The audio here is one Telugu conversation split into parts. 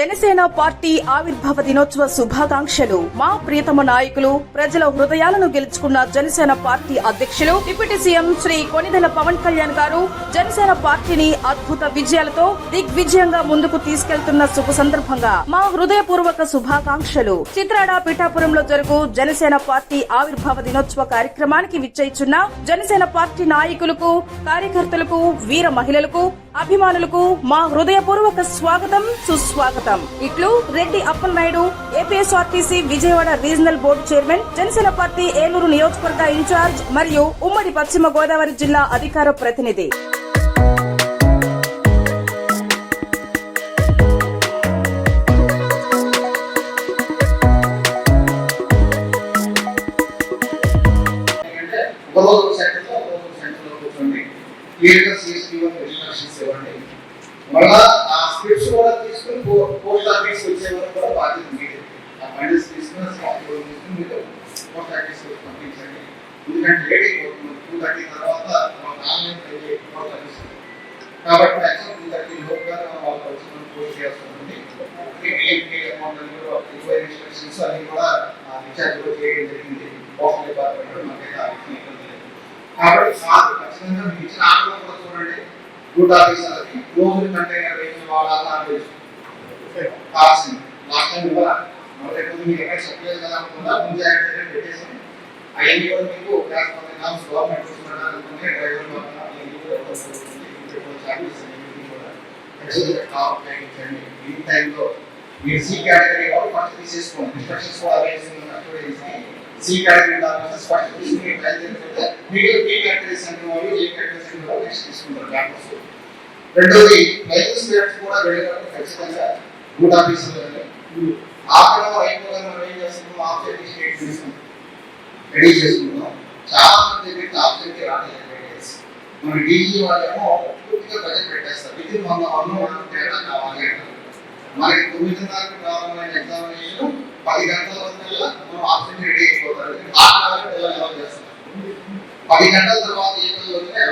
జనసేన పార్టీ ఆవిర్భావ దినోత్సవ శుభాకాంక్షలు. మా ప్రియతమ నాయకులు ప్రజల హృదయాలను గెలుచుకున్న జనసేన పార్టీ అధ్యక్షులు డిప్యూటీ సీఎం శ్రీ కొనిదెల పవన్ కళ్యాణ్ గారు జనసేన పార్టీని అద్భుత విజయాలతో దిగ్విజయంగా ముందుకు తీసుకెళ్తున్న శుభ సందర్భంగా మా హృదయపూర్వక శుభాకాంక్షలు. చిత్రాడ పిఠాపురంలో జరుగు జనసేన పార్టీ ఆవిర్భావ దినోత్సవ కార్యక్రమానికి విచ్చేయిచున్న జనసేన పార్టీ నాయకులకు కార్యకర్తలకు వీర మహిళలకు అభిమానులకు మా హృదయపూర్వక స్వాగతం సుస్వాగతం. ఇట్లు Reddy Appalanaidu APSRTC Vijayawada regional board chairman Janasena party Eluru నియోజకవర్గ ఇన్ఛార్జ్ మరియు ఉమ్మడి పశ్చిమ గోదావరి జిల్లా అధికార ప్రతినిధి. రీఛార్జ్ కూడా చేయడం జరిగింది పోస్టల్ డిపార్ట్మెంట్ కూడా కాబట్టి సార్ ఖచ్చితంగా మీకు ఇచ్చిన కూడా చూడండి గుడ్ కంటైనర్ వేసిన వాళ్ళ లాస్ట్ టైం కూడా ఎక్కడ చెప్పలేదు కదా ముందు యాక్సిడెంట్ అవన్నీ కూడా మీకు గవర్నమెంట్ అనుకుంటే డ్రైవర్ ఖచ్చితంగా టాప్ టైం ఇచ్చండి ఈ టైంలో మీరు సి కేటగిరీ వాళ్ళు ఫస్ట్ తీసేసుకోండి ఇన్స్ట్రక్షన్స్ కూడా వేసింది సి కేటగిరీ ఆఫీసర్స్ ఫస్ట్ తీసుకుని బయలుదేరిపోతే మీరు బి వాళ్ళు ఏ కేటగిరీ సెంటర్ వాళ్ళు నెక్స్ట్ తీసుకుంటారు డాక్టర్స్ రెండోది లైసెన్స్ రేట్స్ కూడా వెళ్ళేటప్పుడు ఖచ్చితంగా గుడ్ ఆఫీసర్ ఆఫ్టర్ అయిపోగానే మనం ఏం చేస్తున్నాం? ఆఫ్సెట్ స్టేట్ తీసుకుంటాం. రెడీ చేసుకుంటాం చాలా మంది దగ్గరికి ఆఫ్సెట్ రావట్లేదు డేస్ మన డీజీ వాళ్ళేమో పూర్తిగా బడ్జెట్ పెట్టేస్తారు. ఇది మన వన్ కావాలి మనకి తొమ్మిదిన్నరకు ప్రారంభమైన ఎగ్జామినేషన్ పది గంటల వరకు మనం ఆప్షన్ రెడీ అయిపోతారు. చేస్తారు? పది గంటల తర్వాత ఏ పిల్లలు వచ్చినా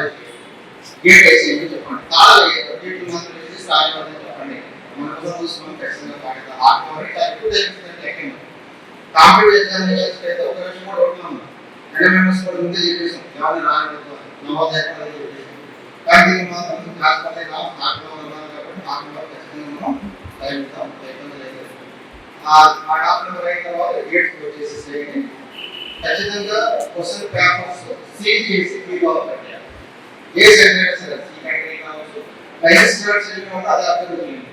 గేట్ వేసేయండి చెప్పండి. తాళాలు గేట్ మాత్రం వేసి స్థాయి చెప్పండి. మన పిల్లలు చూసుకొని ఖచ్చితంగా తాగుతారు ఆరు వరకు కాంపిటేటివ్ ఎగ్జామినేషన్స్ అయితే ఒక కూడా అంటే మేము కూడా ముందే చెప్పేసాం. నవోదయ చెప్పేసాం కానీ దీనికి మాత్రం కాబట్టి ఖచ్చితంగా మనం తగ్గుతాం ఇబ్బంది లేదు ఆ ఆ డాక్టర్ అయిన తర్వాత గేట్స్ వచ్చేసేసి ఖచ్చితంగా క్వశ్చన్ పేపర్స్ సీల్ చేసి మీలో పెట్టాలి ఏ సెంటర్ సరే సీ కేటగిరీ కావచ్చు రిజిస్టర్డ్ సెంటర్ కూడా అది అర్థం చేయండి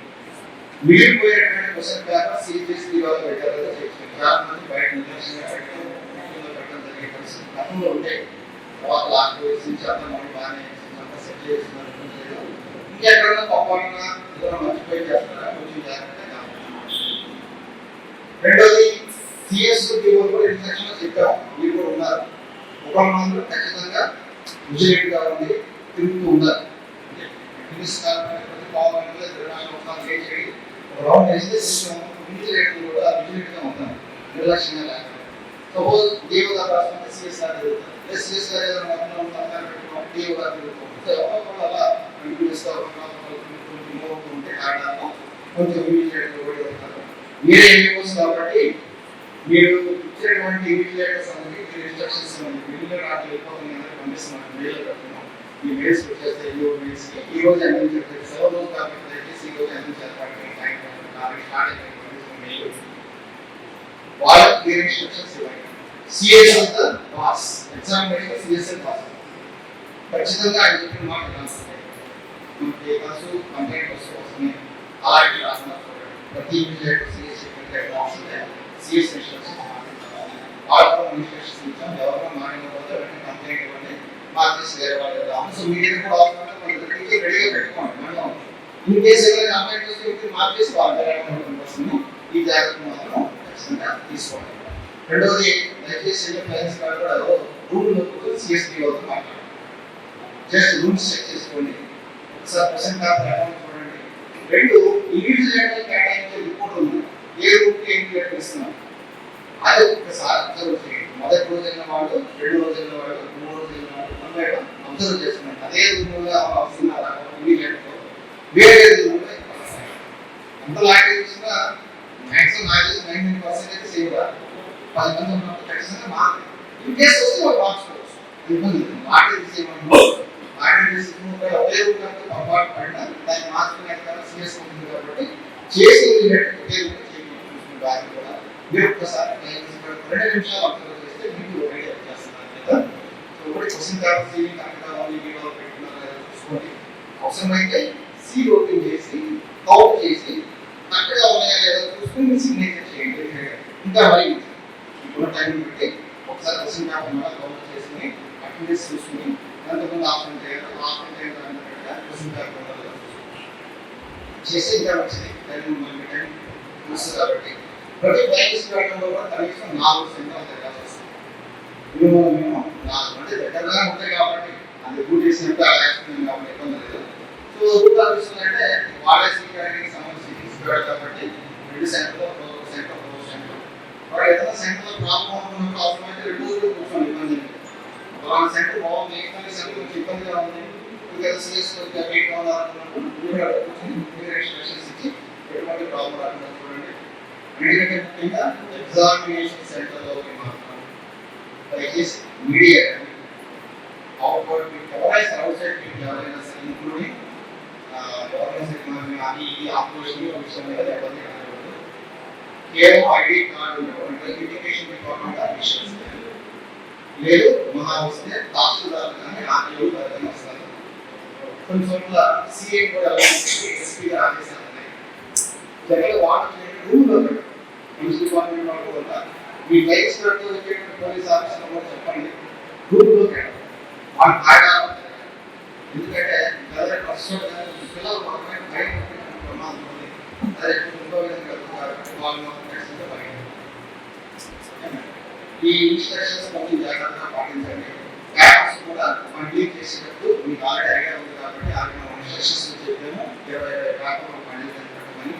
మిగిలిపోయేటువంటి క్వశ్చన్ పేపర్ సీల్ చేసి మీలో పెట్టారో చెప్పి చాలా మంది బయట నిర్లక్ష్యంగా పెట్టడం ఇంట్లో పెట్టడం జరిగే పరిస్థితి గతంలో ఉండే తర్వాత లాస్ట్ వేసి చేద్దాం మనం బాగానే అంతా సెట్ చేస్తున్నారు ఇబ్బంది లేదు. ఇంకెక్కడైనా తప్పకుండా ఏదైనా మర్చిపోయి చేస్తారా కొంచెం జాగ్రత్తగా రెండోది సిఎస్ కూడా ఇన్స్ట్రక్షన్ చెప్పాము మీరు కూడా ఉన్నారు. ఖచ్చితంగా తిరుగుతూ రౌండ్ వేస్తే కూడా ఉంటాను నిర్లక్ష్యంగా లేకుండా సపోజ్ గారు రాసుకుంటే సిఎస్ గారు సిఎస్ గారు ఏదైనా పెట్టుకున్నాం గారు ఎవరో అలా ఉంటే ఆడాలి కొంచెం విజిలెంట్ కూడా ఉంటారు మీరే ఎంపీఓస్ కాబట్టి మీరు ఇచ్చినటువంటి ఇన్విజిలేటర్స్ అనేది మీరు ఇన్స్ట్రక్షన్స్ మిగిలిన నాకు వెళ్ళిపోతుంది పంపిస్తున్నాను మెయిల్ పెడుతున్నాం ఈ మెయిల్స్ వచ్చేస్తే ఈ ఈ రోజు సెలవు రోజు కాబట్టి దయచేసి ఈ రోజు అందించారు వాళ్ళకి ఇన్స్ట్రక్షన్స్ ఇవ్వండి సిఎస్ అంతా ఎగ్జామినేషన్ ఖచ్చితంగా ఆయన చెప్పిన మాట రాస్తుంది మనకి బస్సు కంప్లైంట్ బస్సు వస్తున్నాయి అలాంటి రాస్తున్నారు ప్రతి ఇన్విజిలేటర్ సిఎస్ చెప్పిన బాక్స్ సిఎస్ ఇన్స్ట్రక్షన్స్ వాళ్ళతో ఇన్స్ట్రక్షన్స్ ఇచ్చాం ఎవరో మారినపోతే వెంటనే కంప్లైంట్ ఇవ్వండి మార్చేసి వేరే వాళ్ళు వెళ్దాం సో మీ దగ్గర కూడా అవసరం ఉంటే మన దగ్గరికి రెడీగా పెట్టుకోండి మనం ఇన్ కేసు ఏదైనా కంప్లైంట్ వస్తే ఇప్పుడు మార్చేసి వాళ్ళు వేరే వాళ్ళని వస్తుంది ఈ జాగ్రత్త మాత్రం ఖచ్చితంగా తీసుకోండి రెండోది దయచేసి ఫైనాన్స్ కార్డు కూడా రూమ్ సిఎస్పీ వాళ్ళతో మాట్లాడండి జస్ట్ రూమ్స్ చెక్ చేసుకోండి సార్ రెండు ఇండివిజువల్ కేటాయించే రిపోర్ట్ ఉంది. ఏ రూట్కి ఏం కేటాయిస్తున్నాం అది ఒకసారి అబ్జర్వ్ మొదటి రోజు వాళ్ళు రెండు రోజు వెళ్ళిన వాళ్ళు మూడు రోజు వాళ్ళు వేయడం అబ్జర్వ్ చేస్తున్నాం. అదే రూపంలో వస్తున్నారా వేరే రూమ్లో అంత లాగే మ్యాక్సిమం నాలెడ్జ్ నైన్టీన్ పర్సెంట్ అయితే సేవ్ కాదు పది మంది ఉన్నప్పుడు ఖచ్చితంగా మార్క్ ఇన్ కేసు వస్తే మార్చుకోవచ్చు ఇబ్బంది మార్కెట్ సేవ్ రూపంతో పొరపాటు పడినా దాన్ని మార్చుకునే సీరియస్ ఉంటుంది కాబట్టి చేసి ఒకే రూపం చేయమని అది కూడా మీరు ఒక్కసారి రెండు నిమిషాలు అబ్జర్వ్ చేస్తే మీకు ఐడియా వచ్చేస్తున్నారు కదా సో ఒకటి క్వశ్చన్ కావాలి సీలింగ్ కరెక్ట్ కావాలి వీడియో పెట్టుకున్నారా లేదా చూసుకోండి అవసరమైతే సీ ఓపెన్ చేసి కౌంట్ చేసి కరెక్ట్గా ఉన్నాయా లేదా చూసుకుని సిగ్నేచర్ చేయండి ఇంకా మరి ఇప్పుడు టైం పెట్టి ఒకసారి క్వశ్చన్ పేపర్ మీద కౌంట్ చేసుకుని అటెండెన్స్ చూసుకుని ఎంతమంది ఆప్షన్ చేయాలి ఆప్షన్ చేయాలి క్వశ్చన్ పేపర్ మీద కాబట్టి. ప్రతి ప్రైవేట్ పెట్టడంలో కూడా కనీసం నాలుగు సెంటర్ జరగాల్సి వస్తుంది. మేము మేము నాలుగు. దగ్గరగా ఉంటాయి కాబట్టి అది చేసినట్టు అలా కాబట్టి ఇబ్బంది లేదు. సో రూట్ అంటే వాడే సంబంధించి తీసుకురాడు కాబట్టి రెండు సెంటర్లో సెంటర్ సెంటర్. వాడు ఏదైనా సెంటర్లో ప్రాబ్లం ఉన్నప్పుడు అవసరమైతే రెండు కూర్చొని ఇబ్బంది లేదు ఒక సెంటర్ బాగుంది కానీ సెంటర్ కొంచెం ఇబ్బందిగా ఉంది ఇంకా సిఎస్ కొద్దిగా వీక్గా ఉన్నారనుకున్నప్పుడు మీరు అక్కడ కూర్చొని మీరు ఎక్స్ప్రెషన్స్ ఇచ్చి ఎటువంటి ప్రాబ్లం రాకుండా చూడండి ఎందుకంటే ముఖ్యంగా ఎగ్జామినేషన్ సెంటర్లో మాత్రం దయచేసి మీడియా అవుట్వర్డ్ ఎవరైనా అవుట్ సైడ్ పీపుల్ ఎవరైనా సరే ఇంక్లూడింగ్ ఎవరైనా సరే మనం అది ఇది ఆపరేషన్ విషయం మీద ఇబ్బంది కలగకూడదు కేవలం ఐడి కార్డు అంటే ఎడ్యుకేషన్ డిపార్ట్మెంట్ అడ్మిషన్స్ లేదు మహా వస్తే కానీ ఆర్టీఓ కానీ కొన్ని చోట్ల సిఏ కూడా ఎస్పీ గారు ఆదేశాలు ఉన్నాయి. Jagan water rule police department వాళ్ళు కూడా మీ లైఫ్ స్టార్ట్ వచ్చేటువంటి పోలీస్ ఆఫీసర్ కూడా చెప్పండి. రూల్లో వాళ్ళు బాగా ఎందుకంటే గదిలో ఫస్ట్ పిల్లలు మాత్రమే భయం ప్రమాదం ఉంది. అదే ఇంకో విధంగా వాళ్ళు ఈ ఇన్స్ట్రక్షన్స్ కొంచెం జాగ్రత్తగా పాటించండి. క్యాప్స్ కూడా మనం చేసేటప్పుడు మీకు ఆల్రెడీ ఐడియా ఉంది కాబట్టి ఆల్రెడీ మనం ఇన్స్ట్రక్షన్స్ చెప్పాము. ఇరవై ఇరవై క్యాప్లు పండించని పెట్టమని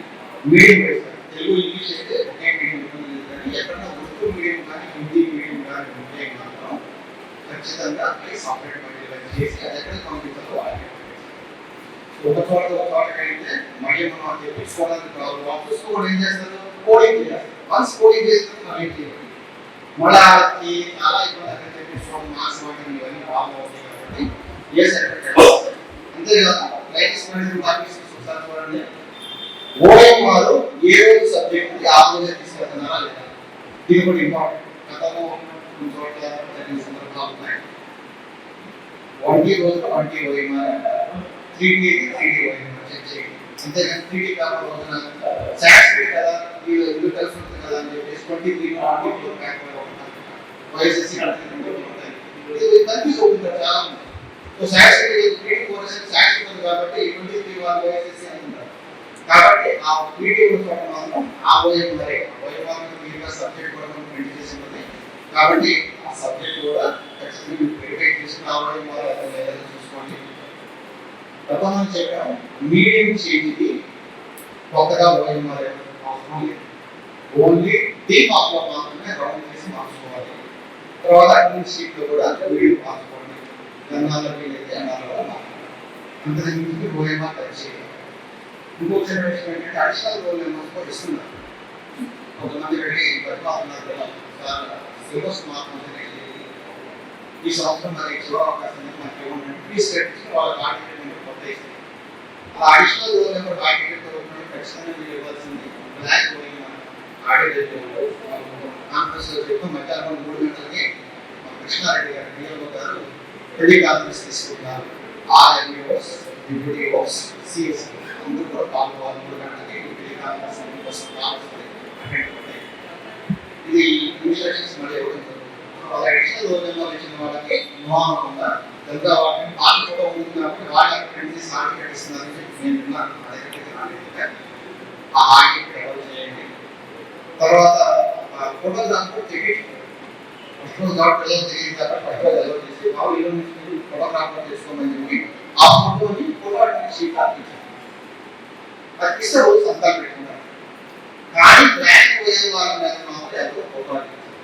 మీడియం వేస్తారు తెలుగు ఇంగ్లీష్ అయితే ఒకే మీడియం ఉంటుంది కానీ ఎక్కడన్నా ఉర్దూ మీడియం కానీ హిందీ మీడియం కానీ ఉంటే మాత్రం ఖచ్చితంగా అది సాఫ్ట్వేర్ మళ్ళీ చేసి అది ఎక్కడ పంపించాలో వాళ్ళకి ఒక చోట ఒక చోటకి అయితే మళ్ళీ మనం అది తెప్పించుకోవడానికి కావాలి వాపస్ కూడా ఏం చేస్తారు. కోడింగ్ చేస్తారు వన్స్ కోడింగ్ చేస్తారు మనం ఏం చేయాలి? మళ్ళీ చాలా ఇబ్బంది అక్కడ తెప్పించుకోవడం ఇవన్నీ ప్రాబ్లం కాబట్టి ఏ సెక్టర్ అంతేకాదు లైఫ్ మేనేజ్మెంట్ ఆఫీసర్స్ ఒకసారి చూడండి. ఓఎం వారు ఏ రోజు సబ్జెక్ట్ ఆ రోజే తీసుకెళ్తున్నారా లేదా? ఇది కూడా ఇంపార్టెంట్ గతంలో కొన్ని చోట్ల జరిగిన సందర్భాలు ఉన్నాయి. One T one T OM three T three T OM check చేయండి. త్రీ టీ కాకుండా రోజున కదా. వీళ్ళు ఇల్లు కలిసి ఉంటుంది కదా అని చెప్పేసి twenty three twenty four back YSSC ఇది కన్ఫ్యూజ్ అవుతుంది చాలా మంది. So Sanskrit three four Sanskrit ఉంది కాబట్టి ట్వంటీ త్రీ వాళ్ళు వైఎస్ఎస్సీ అంటున్నారు కాబట్టి ఆ చోట మాత్రం ఆ ఓఎం మరి ఓఎం మాత్రం సబ్జెక్ట్ కూడా మనం ప్రింట్ చేసి ఉంటుంది కాబట్టి ఆ సబ్జెక్ట్ కూడా ఖచ్చితంగా మీరు వెరిఫై చేసుకుని ఆ ఓఎం అతను లేదో చూసుకోండి. గతంలో చెప్పాము మీడియం చేతికి కొత్తగా ఓఎం మరి అవసరం లేదు ఓన్లీ టీ మార్క్లో మాత్రమే రౌండ్ చేసి మార్చుకోవాలి తర్వాత అడ్మిన్ షీట్లో కూడా వీడియో మార్చుకోండి గన్నాల్లో వీలైతే అన్నాల్లో అంతకు మించి ఓఎంఆర్ టచ్ చేయాలి ఇంకొక సిచ్యువేషన్ ఏంటంటే అడిషనల్ రోల్ నెంబర్స్ కూడా ఇస్తున్నారు కొంతమంది వెళ్ళి పరిపాలన్నారు సార్ సిలబస్ మార్పు ఈ సంవత్సరం మరి చివరి అవకాశం ఉంది మనకి ఏమంటే ఫీజు కట్టించి వాళ్ళ టార్గెట్ నెంబర్ కొత్త ఇస్తుంది ఆ అడిషనల్ రోల్ నెంబర్ టార్గెట్ రూపంలో ఖచ్చితంగా మీరు ఇవ్వాల్సింది బ్లాక్ పోయిన ఆడిట్ కాన్ఫరెన్స్ చెప్పి మధ్యాహ్నం మూడు గంటలకి మా కృష్ణారెడ్డి గారు డిఎంఓ గారు టెలికాన్ఫరెన్స్ తీసుకున్నారు ఆర్ఎంఓస్ డిప్యూటీఓస్ సిఎస్ అందరూ కూడా పాల్గొవాలి మూడు గంటలకి టెలికాన్ఫరెన్స్ కోసం పాల్గొని అటెండ్ ఇది ఇన్స్ట్రక్షన్స్ మళ్ళీ ఇవ్వడం జరుగుతుంది వాళ్ళ అడిషనల్ రోజుల్లో ఇచ్చిన వాళ్ళకి అనుభవం ఇంకా వాటిని పాలు కూడా ఉంది కాబట్టి వాళ్ళ ఫ్రెండ్స్ సర్టిఫికేట్ కట్టిస్తున్నారని చెప్పి నేను విన్నాను నా దగ్గరికి రాలేదు ఆ ఆర్టిక్ డెవలప్ చేయండి తర్వాత ఫోటోగ్రాఫర్ టికెట్ ఫస్ట్ రోజు కాబట్టి పిల్లలు తెలియదు కాబట్టి ఫస్ట్ రోజు అలౌ చేసి బాబు ఇల్లు నుంచి ఫోటోగ్రాఫర్ చేసుకోమని చెప్పి ఆ ఫోటోని ఫోటో షీట్ ఆపించారు అది ఇస్తే రోజు సంతాలు పెట్టుకున్నారు కానీ బ్యాంక్ పోయే వాళ్ళ మీద మాత్రం ఎవరు ఫోటో ఆపించారు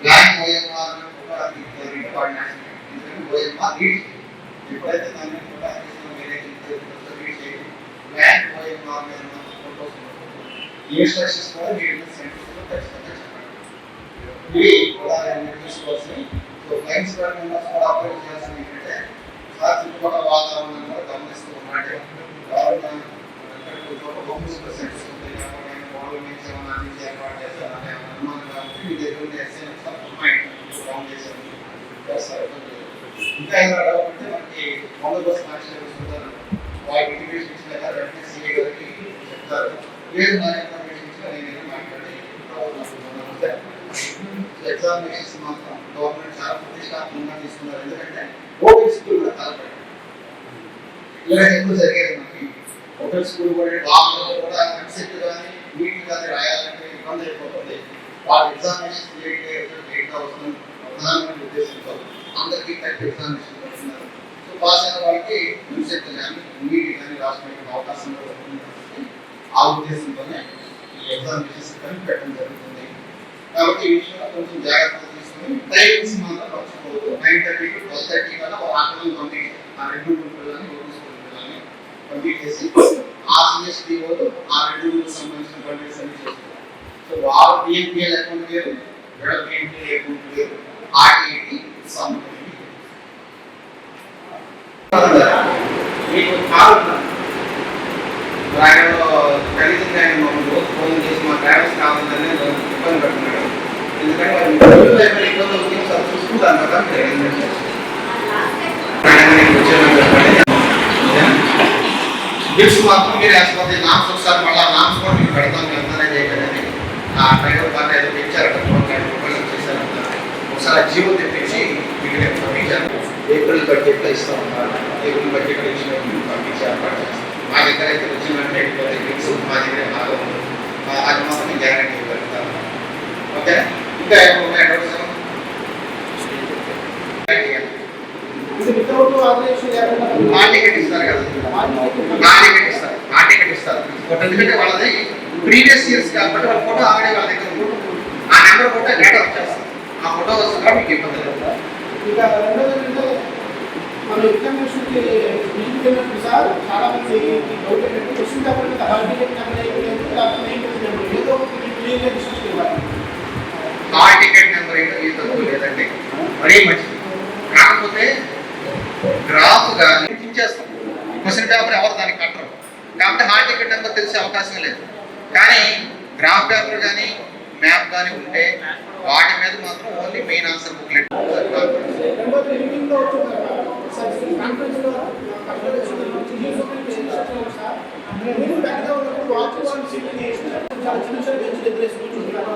బ్యాంక్ పోయే వాళ్ళ ఫోటో ఆపించారు రికార్డ్ ఎందుకంటే పోయే మా రీడ్ ఎప్పుడైతే దాన్ని ఫోటో ఆపించిన వేరే రీడ్ చేయండి బ్యాంక్ పోయే వాళ్ళ మీద మాత్రం ఫోటోస్ ఈ ఇన్స్ట్రక్షన్స్ కూడా మీరు సెంటర్స్లో ఖచ్చితంగా చెప్పండి ఇవి కూడా నేను తీసుకోవాల్సిన సో ఫ్లైయింగ్ స్క్వాడ్ మెంబర్స్ కూడా అప్రోచ్ చేయాల్సింది ఏంటంటే సార్ చుట్టుపక్కల వాతావరణం కూడా గమనిస్తూ ఉన్నాడు ఎవరైనా హోమ్స్ సెంటర్స్ ఉంటాయి కాబట్టి వాళ్ళు మీకు ఏమైనా అందించి ఏర్పాటు చేస్తారని ఏమైనా అనుమానం కాబట్టి మీ దగ్గర ఉండే ఎస్ఎంఎస్ ఫోన్ చేశాను చేస్తారు ఇంకా ఏమైనా డౌట్ ఉంటే మనకి బందోబస్తు కానిస్టేబుల్స్ ఉంటారు వాళ్ళకి ఇంటిమేషన్ ఇచ్చిన కదా వెంటనే సిఐ గారికి చెప్తారు లేదు నా ఇన్ఫర్మేషన్ ఇచ్చిన నేను వెళ్ళి మాట్లాడి ఎగ్జామినేషన్స్ మాత్రం గవర్నమెంట్ చాలా ప్రతిష్టాత్మకంగా తీసుకున్నారు. ఎందుకంటే ఓపెన్ స్కూల్ కూడా తలపెట్టారు ఇలా ఎక్కువ జరిగేది మనకి. ఓపెన్ స్కూల్ కూడా వాళ్ళు కూడా కన్సెప్ట్ కానీ నీట్ కానీ రాయాలంటే ఇబ్బంది అయిపోతుంది. వాళ్ళ ఎగ్జామినేషన్ లేట్ లేట్ అవుతుంది. ప్రధానమైన ఉద్దేశంతో అందరికీ కరెక్ట్ ఎగ్జామినేషన్ పెడుతున్నారు సో పాస్ అయిన వాళ్ళకి యూసెట్ కానీ నీట్ కానీ రాసుకోవడానికి అవకాశం ఆ ఉద్దేశంతోనే ఈ ఎగ్జామినేషన్స్ కలిపి పెట్టడం జరుగుతుంది. కాబట్టి ఈ విషయంలో కొంచెం జాగ్రత్తలు తీసుకుని టైమింగ్స్ మాత్రం మర్చిపోవద్దు. Nine thirty to twelve thirty కల్లా ఒక ఆటలు పంపించి ఆ రెండు గుంపులని పిల్లల్ని ఒక స్కూల్ పిల్లల్ని పంపించేసి ఆ సిఎస్డిఓలు ఆ రెండు గుంపులకు సంబంధించిన పంపిణీస్ అన్ని చేస్తారు సో వాళ్ళు పిఎంపిఎల్ అకౌంట్ లేరు వీళ్ళ పిఎంపిఎల్ అకౌంట్ లేరు ఆర్టీఐటి సంబంధించి. మీకు కాల్ డ్రైవర్ కలిసి ఆయన మమ్మల్ని ఫోన్ చేసి మా డ్రైవర్స్ కావాలని ఇబ్బంది పెడుతున్నాడు బిల్స్ మాత్రం మీరు వేసుకోండి. నామ్స్ ఒకసారి మళ్ళీ నామ్స్ కూడా మీకు పెడతాం వెళ్తానే చేయకండి ఆ డ్రైవర్ పార్టీ ఏదో రూపాయలు వచ్చేసారంట ఒకసారి జీవో తెప్పించి మీకు నేను పంపించాను. ఏప్రిల్ బడ్జెట్లో ఇస్తా. ఏప్రిల్ బడ్జెట్లో ఇచ్చిన పంపించి ఏర్పాటు చేస్తాం. మా దగ్గర అయితే అయిపోతే బిల్స్ మా దగ్గర బాగా ఉంది. అది మాత్రం గ్యారంటీ ఇవ్వగలుగుతాను ఓకే ఇంకా ఆపరేషన్ టికెట్ ఇస్తారు కదా టికెట్ ఇస్తారు టికెట్ ఇస్తారు ఎందుకంటే వాళ్ళది ప్రీవియస్ ఇయర్స్ కాబట్టి వాళ్ళ ఫోటో ఆల్రెడీ వాళ్ళ దగ్గర ఆ నెంబర్ ఫోటో లేటర్ వచ్చేస్తుంది ఆ ఫోటో వస్తుందా మీకు ఇబ్బంది లేదు ఇక రెండోది మన ఎగ్జామినేషన్కి ఇంటికి వెళ్ళినప్పుడు సార్ చాలా మంది డౌట్ ఏంటంటే క్వశ్చన్ పేపర్ మీద హాల్ టికెట్ నెంబర్ ఏదో ఇవ్వాలి ఆ టికెట్ నెంబర్ అయినా ఈ తక్కువ లేదండి. మరీ మంచిది. కాకపోతే గ్రాఫ్ కానీ ఇచ్చేస్తాం. క్వశ్చన్ పేపర్ ఎవరు దానికి కట్టరు. కాబట్టి హాల్ టికెట్ నెంబర్ తెలిసే అవకాశం లేదు. కానీ గ్రాఫ్ పేపర్ కానీ మ్యాప్ కానీ ఉంటే వాటి మీద మాత్రం ఓన్లీ మెయిన్ ఆన్సర్ బుక్లెట్. రెండోది మీటింగ్లో సార్ కాన్ఫరెన్స్లో సార్ మీరు బ్యాక్గా ఉన్నప్పుడు వాచ్ వాళ్ళు సీటింగ్ చేసి చాలా చిన్న చిన్న బెంచ్ దగ్గర వేసి కూర్చుంటారు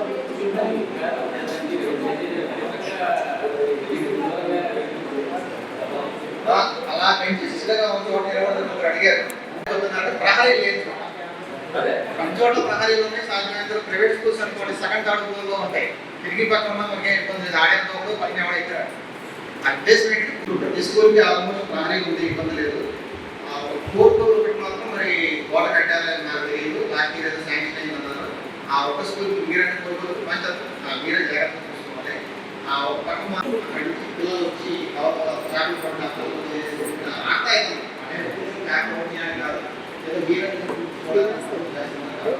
అలా పెంచి శిశులుగా ఉన్న చోట ఇరవై ముగ్గురు అడిగారు చెబుతున్నారంటే ప్రహరీ లేదు కొన్ని చోట్ల ప్రహరీలు ఉన్నాయి సాధ్యమైనంత ప్రైవేట్ స్కూల్స్ అనుకోండి సెకండ్ థర్డ్ ఫ్లోర్లో ఉంటాయి. తిరిగి పక్కన ఒకే కొంచెం ఇబ్బంది ఆడేంత ఉందో పక్కన ఎవడ ఇక్కడ అడ్జస్ట్మెంట్ ప్రతి స్కూల్కి ఆల్మోస్ట్ బాగానే ఉంది ఇబ్బంది లేదు. ఫోర్త్ ఫ్లోర్ ఒకటి మాత్రం మరి గోడ కట్టాలని నాకు తెలియదు లాస్ట్ ఇయర్ ఏదో శాంక్షన్ అయింది అన్నారు ఆ ఒక్క స్కూల్కి మీరంటే కోరుకోవచ్చు మంచి మీరే జాగ్రత్త చూసుకోవాలి. ఆ ఒక పక్క మాత్రం అక్కడి నుంచి పిల్లలు వచ్చి ట్రాఫిక్ పడిన ఆడతా కాకపోతే కాదు ఏదో మీరే కూడా చేస్తున్నారు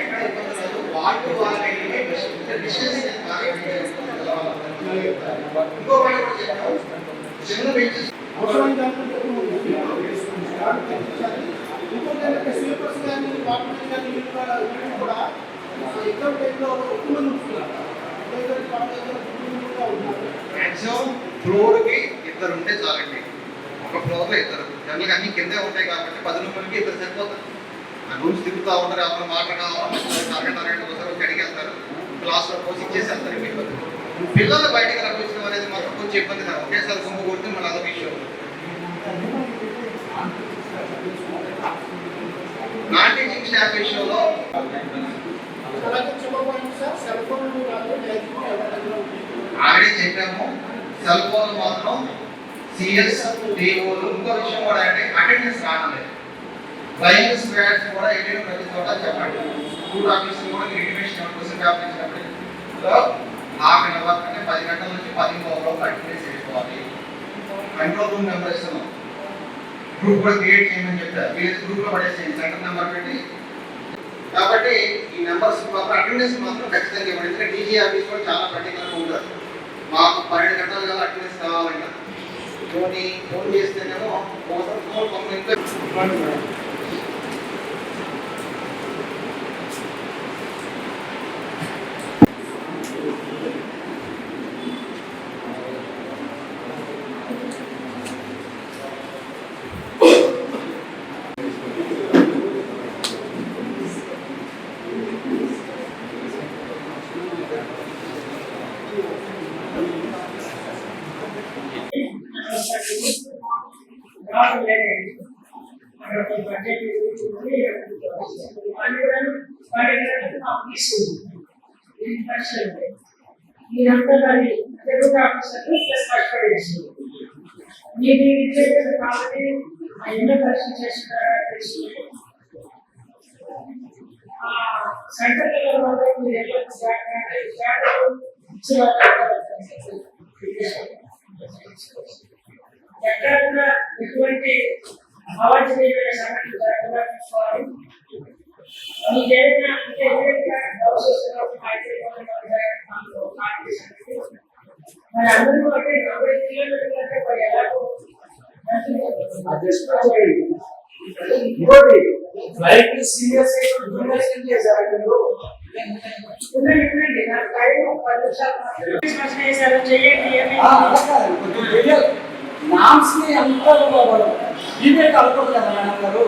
ఎక్కడ ఇబ్బంది లేదు వాళ్ళు వాళ్ళకి డిస్టెన్స్ ఇంకో పని కూడా చెప్పాము చిన్న అవసరమైన ఇంకోటి ఏంటంటే స్లీపర్స్ కానీ వాటర్ కానీ వీళ్ళు కూడా ఎగ్జామ్ టైంలో ఎక్కువ మంది మాక్సిమం ఇద్దరు ఉంటే చాలండి. ఒక ఫ్లోర్లో ఇద్దరు. జనరల్గా అన్ని కిందే ఉంటాయి కాబట్టి పది రూపాయలకి ఇద్దరు సరిపోతారు. ఆ రూమ్స్ తిరుగుతూ ఉంటారు అప్పుడు వాటర్ కావాలి టార్గెట్ ఒకసారి అడిగి వెళ్తారు. క్లాస్ పోసి ఇచ్చేసి వెళ్తారు. పిల్లలు బయటకు రప్పించడం అనేది మాత్రం కొంచెం ఇబ్బంది కదా. ఒకేసారి గుమ్మ కొడితే మళ్ళీ అదొక ఇష్యూ నాన్ టీచింగ్ స్టాఫ్ విషయంలో ఆల్రెడీ చెప్పాము. సెల్ ఫోన్ మాత్రం సిఎస్ డిఓలు ఇంకో విషయం కూడా అంటే అటెండెన్స్ రావట్లేదు. ఫ్లయింగ్ స్క్వాడ్స్ కూడా వెళ్ళిన ప్రతి చోట చెప్పండి స్కూల్ ఆఫీస్ కూడా ఇంటిమేషన్ క్వశ్చన్ పేపర్ ఇచ్చినప్పుడు హాఫ్ అన్ అవర్ అంటే పది గంటల నుంచి పది లోపల అటెండెన్స్ చేసుకోవాలి. కంట్రోల్ రూమ్ నెంబర్ గ్రూప్ కూడా క్రియేట్ చేయమని చెప్పారు. వీళ్ళకి గ్రూప్లో పడేసేయండి. సెంటర్ నెంబర్ పెట్టి. కాబట్టి ఈ నెంబర్స్ మాత్రం అటెండెన్స్ మాత్రం ఖచ్చితంగా ఇవ్వండి. ఎందుకంటే డీజీ ఆఫీస్ కూడా చాలా పర్టికులర్గా ఉంటారు. మాకు పన్నెండు గంటలు కదా అటెండెన్స్ కావాలన్నా ఫోన్ ఫోన్ చేస్తేనేమో ఫోన్ ఫోన్ పంపించే మీరు చెప్పారు కాబట్టి ఆ ఎన్నో పరీక్ష చేస్తున్నారా తెలుసుకుంటే ఆ సెంటర్లలో ఎక్కడ కూడా ఎటువంటి అవాంఛనీయమైన సంఘటనలు జరగకుండా చూసుకోవాలి మీకు ఏదైనా అంటే ఏదైనా డౌట్స్ వస్తున్నప్పుడు మా ఇంటికి మాకు కాల్ చేసి మరి అందరూ అంటే నలభై కిలోమీటర్లు అంటే మరి ఎలాగో ఇంకోటి ఫ్లైట్ సీరియస్ ఇన్వెస్టిగేషన్ చేశారు మీరు ఉండండి ఉండండి నాకు టైం ఒక పది నిమిషాలు మాత్రమే. క్వశ్చన్ వేశారు చేయండి నామ్స్ని అంతా డిబేట్ అనుకోదు కదా మేడం గారు?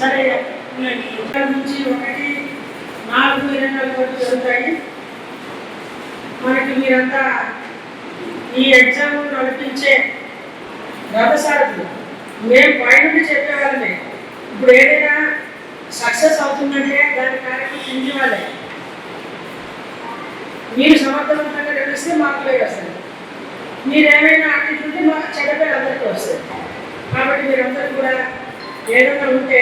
సరే ఇక్కడ నుంచి ఒకటి నాలుగు ఇరవై వరకు జరుగుతాయి. మనకి మీరంతా ఈ ఎగ్జామ్ నడిపించే రథసారథులు మేము పైన చెప్పేవాళ్ళమే. ఇప్పుడు ఏదైనా సక్సెస్ అవుతుందంటే దాని కార్యక్రమం కింది వాళ్ళే. మీరు సమర్థవంతంగా నిర్వహిస్తే మార్కులే వస్తాయి మీరు ఏమైనా అట్టుంటే మా చెడ్డపేరు అందరికీ వస్తుంది. కాబట్టి మీరందరూ కూడా ఏదైనా ఉంటే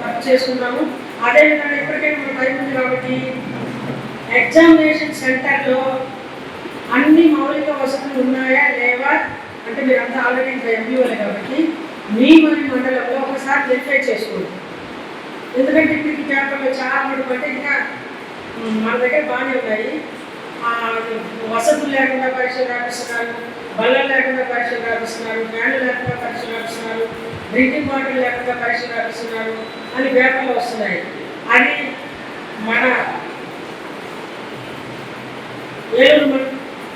వర్క్ చేసుకున్నాము అదేవిధంగా ఇప్పటికే మన టైం ఉంది కాబట్టి ఎగ్జామినేషన్ సెంటర్లో అన్ని మౌలిక వసతులు ఉన్నాయా లేవా అంటే మీరంతా ఆల్రెడీ ఇంకా ఎంపీఓలే కాబట్టి మీ మరి మండలంలో ఒకసారి వెరిఫై చేసుకోండి. ఎందుకంటే ఇప్పటికి పేపర్లో చాలా మటుకు అంటే ఇంకా మన దగ్గర బాగానే ఉన్నాయి. వసతులు లేకుండా పరీక్షలు రాపిస్తున్నారు బల్లలు లేకుండా పరీక్షలు రాపిస్తున్నారు ఫ్యాన్లు లేకుండా పరీక్షలు రాపిస్తున్నారు డ్రింకింగ్ వాటర్ లేకుండా పరీక్షలు రాపిస్తున్నారు అని పేపర్లు వస్తున్నాయి. అది మన ఏలూరు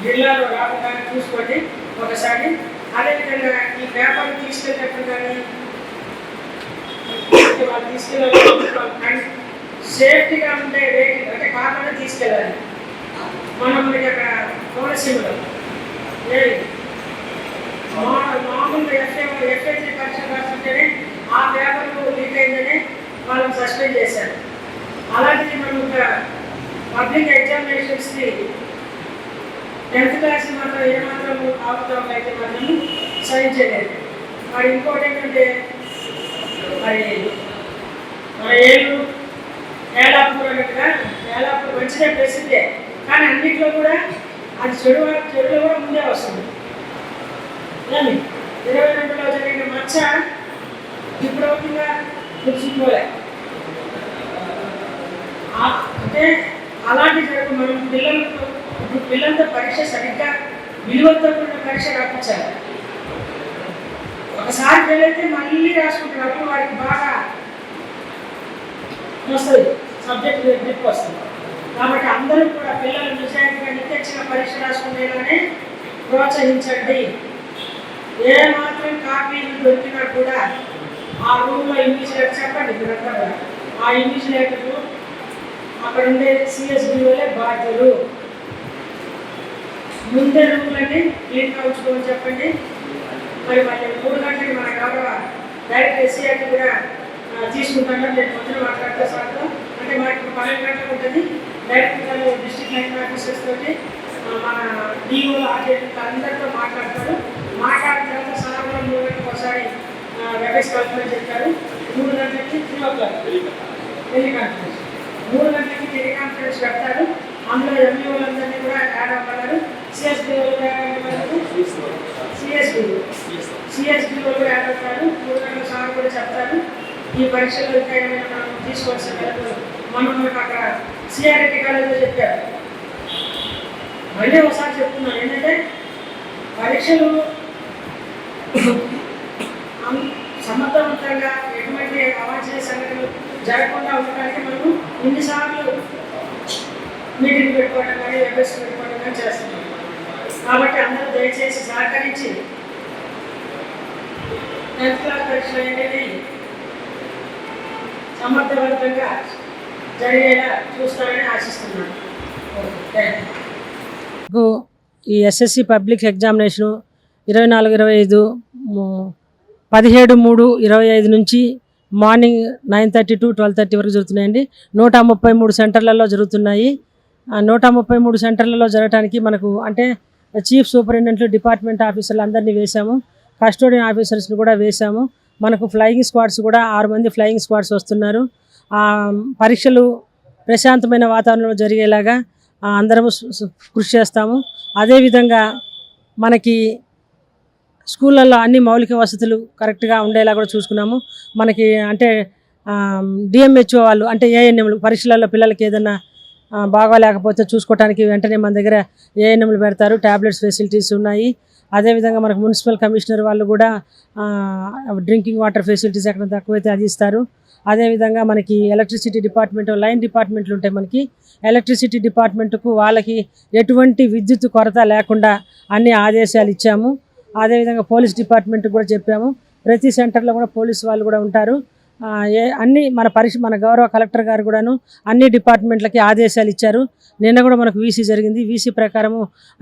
జిల్లాలో రాకుండా చూసుకోండి ఒకసారి అదేవిధంగా ఈ పేపర్ తీసుకెళ్ళేటప్పుడు కానీ వాళ్ళు తీసుకెళ్ళాలి సేఫ్టీగా ఉండే రేటింగ్ అంటే కాకుండా తీసుకెళ్ళాలి. మనం మనకి కోనసీమలో మా- మామూలుగా ఎఫ్ఐ ఎఫ్ఏసీ పరీక్ష రాస్తుంటేనే ఆ పేపర్ లీక్ అయిందని వాళ్ళని సస్పెండ్ చేశారు. అలాంటిది మనం ఒక పబ్లిక్ ఎగ్జామినేషన్స్ని టెన్త్ క్లాస్ మాత్రం ఏమాత్రం ఆపుతాం అయితే మనం సహించలేదు మరి ఇంకోటి ఏంటంటే మరి మన ఏళ్ళు ఏలాపూర్ అన్నట్టుగా ఏలాపూర్ మంచిదే ప్రసిద్ధే. కానీ అన్నింటిలో కూడా అది చెడు చెడులో కూడా ముందే వస్తుంది. ఇరవై రెండులో జరిగిన మచ్చ ఇప్పుడు అవుతుందా గుర్తుంచుకోలే అంటే అలాంటి జరుగు మనం పిల్లలతో ఇప్పుడు పిల్లలతో పరీక్ష సరిగ్గా విలువతో కూడిన పరీక్ష రాపించాలి. ఒకసారి వెళ్ళైతే మళ్ళీ రాసుకుంటారు వాడికి బాగా వస్తుంది సబ్జెక్ట్ గ్రిప్ వస్తుంది. కాబట్టి అందరూ కూడా పిల్లలు నిజాయితీగా నిత్యచ్చిన పరీక్ష రాసుకునేలానే ప్రోత్సహించండి. ఏ మాత్రం కాపీలు దొరికినా కూడా ఆ రూమ్లో ఇంగ్లీష్ లెటర్ చెప్పండి మీరంతా కూడా. ఆ ఇంగ్లీష్ లెక్కలు అక్కడ ఉండే సిఎస్బిఓలే బాధ్యులు. ముందే రూమ్లన్నీ క్లీన్గా ఉంచుకోమని చెప్పండి. మరి మళ్ళీ మూడు గంటలకి మన గౌరవ డైరెక్ట్ ఎస్సీ కూడా తీసుకుంటాను నేను పొద్దున మాట్లాడతా సార్తో అంటే మనకి పన్నెండు గంటలకు ఉంటుంది. డైరెక్టర్ గారు డిస్ట్రిక్ట్ లైన్ ఆఫీసర్స్ తోటి ఆ, మన డిఓ ఆర్డీఎల్ అందరితో మాట్లాడతారు. మాట్లాడిన తర్వాత సార్ మూడు గంటలకు ఒకసారి వెబెక్స్ కాల్ఫరెన్స్ చెప్తారు మూడు గంటలకి త్రీ ఓ క్లాక్ టెలికాన్ఫరెన్స్ మూడు గంటలకి టెలికాన్ఫరెన్స్ పెడతారు. అందులో ఎంఈఓలందరినీ కూడా యాడ్ అవ్వగలరు. సిఎస్పీ కూడా యాడ్ అవ్వగలరు. సిఎస్పీ సిఎస్పీ కూడా యాడ్ అవుతారు. మూడు గంటల సార్ కూడా చెప్తారు ఈ పరీక్షలు ఇంకా ఏమైనా మనం తీసుకోవాల్సిన నెలకు అక్కడ సిఆర్ఐటి కాలేజీలో చెప్పారు. మళ్ళీ ఒకసారి చెప్తున్నాను ఏంటంటే పరీక్షలు సమర్థవంతంగా ఎటువంటి అవాంఛనీయ సంఘటనలు జరగకుండా ఉండడానికి మనము ఇన్నిసార్లు మీటింగ్ పెట్టుకోవడం కానీ వెబ్సైట్ పెట్టుకోవడం కానీ చేస్తున్నాం. కాబట్టి అందరూ దయచేసి సహకరించి టెన్త్ క్లాస్ పరీక్షలు అనేవి సమర్థవంతంగా జరిగేలా ఆశిస్తున్నాను. నాకు ఈ ఎస్ఎస్సి పబ్లిక్ ఎగ్జామినేషను ఇరవై నాలుగు ఇరవై ఐదు పదిహేడు మూడు ఇరవై ఐదు నుంచి morning nine thirty to twelve thirty వరకు జరుగుతున్నాయండి. నూట ముప్పై మూడు సెంటర్లలో జరుగుతున్నాయి. నూట ముప్పై మూడు సెంటర్లలో జరగడానికి మనకు అంటే చీఫ్ సూపరింటెండెంట్లు డిపార్ట్మెంట్ ఆఫీసర్లు అందరినీ వేశాము. కస్టోడియన్ ఆఫీసర్స్ని కూడా వేశాము. మనకు ఫ్లయింగ్ స్క్వాడ్స్ కూడా ఆరు మంది ఫ్లయింగ్ స్క్వాడ్స్ వస్తున్నారు. పరీక్షలు ప్రశాంతమైన వాతావరణంలో జరిగేలాగా అందరము కృషి చేస్తాము. అదేవిధంగా మనకి స్కూళ్ళల్లో అన్ని మౌలిక వసతులు కరెక్ట్గా ఉండేలా కూడా చూసుకున్నాము. మనకి అంటే డిఎంహెచ్ఓ వాళ్ళు అంటే ఏఎన్ఎంలు పరీక్షలలో పిల్లలకి ఏదైనా బాగాలేకపోతే బాగోలేకపోతే చూసుకోవడానికి వెంటనే మన దగ్గర ఏఎన్ఎంలు పెడతారు. ట్యాబ్లెట్స్ ఫెసిలిటీస్ ఉన్నాయి. అదేవిధంగా మనకు మున్సిపల్ కమిషనర్ వాళ్ళు కూడా డ్రింకింగ్ వాటర్ ఫెసిలిటీస్ ఎక్కడ తక్కువైతే అది ఇస్తారు. అదేవిధంగా మనకి ఎలక్ట్రిసిటీ డిపార్ట్మెంట్ లైన్ డిపార్ట్మెంట్లు ఉంటాయి మనకి. ఎలక్ట్రిసిటీ డిపార్ట్మెంట్కు వాళ్ళకి ఎటువంటి విద్యుత్ కొరత లేకుండా అన్ని ఆదేశాలు ఇచ్చాము. అదేవిధంగా పోలీస్ డిపార్ట్మెంట్కి కూడా చెప్పాము. ప్రతి సెంటర్లో కూడా పోలీస్ వాళ్ళు కూడా ఉంటారు. ఏ అన్ని మన పరిష్ మన గౌరవ కలెక్టర్ గారు కూడాను అన్ని డిపార్ట్మెంట్లకి ఆదేశాలు ఇచ్చారు. నిన్న కూడా మనకు వీసీ జరిగింది. వీసీ ప్రకారము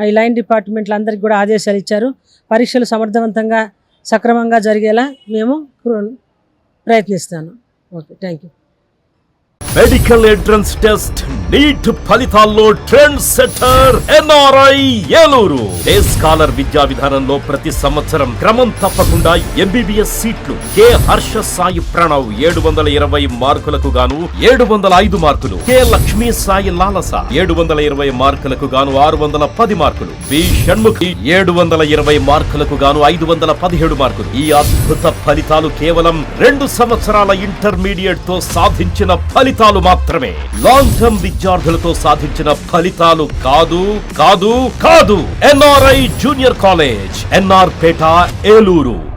ఈ లైన్ డిపార్ట్మెంట్లు అందరికి కూడా ఆదేశాలు ఇచ్చారు. పరీక్షలు సమర్థవంతంగా సక్రమంగా జరిగేలా మేము ప్రయత్నిస్తాను. Okay thank you medical entrance test NEET ఫలితాల్లో trend setter NRI Eluru. Day scholar విద్యా విధానంలో ప్రతి సంవత్సరం క్రమం తప్పకుండా ఎంబీబీఎస్ సీట్లు. కె హర్ష సాయి ప్రణవ్ ఏడు వందల ఇరవై మార్కులకు గాను ఏడు వందల ఐదు మార్కులు. కె లక్ష్మీ సాయి లాలస ఏడు వందల ఇరవై మార్కులకు గాను ఆరు వందల పది మార్కులు. బి షణ్ముఖి ఏడు వందల ఇరవై మార్కులకు గాను ఐదు వందల పదిహేడు మార్కులు. ఈ అద్భుత ఫలితాలు కేవలం రెండు సంవత్సరాల ఇంటర్మీడియట్తో సాధించిన ఫలితాలు మాత్రమే. లాంగ్ టర్మ్ విద్యార్థులతో సాధించిన ఫలితాలు కాదు కాదు కాదు. NRI junior college NR Peta Eluru.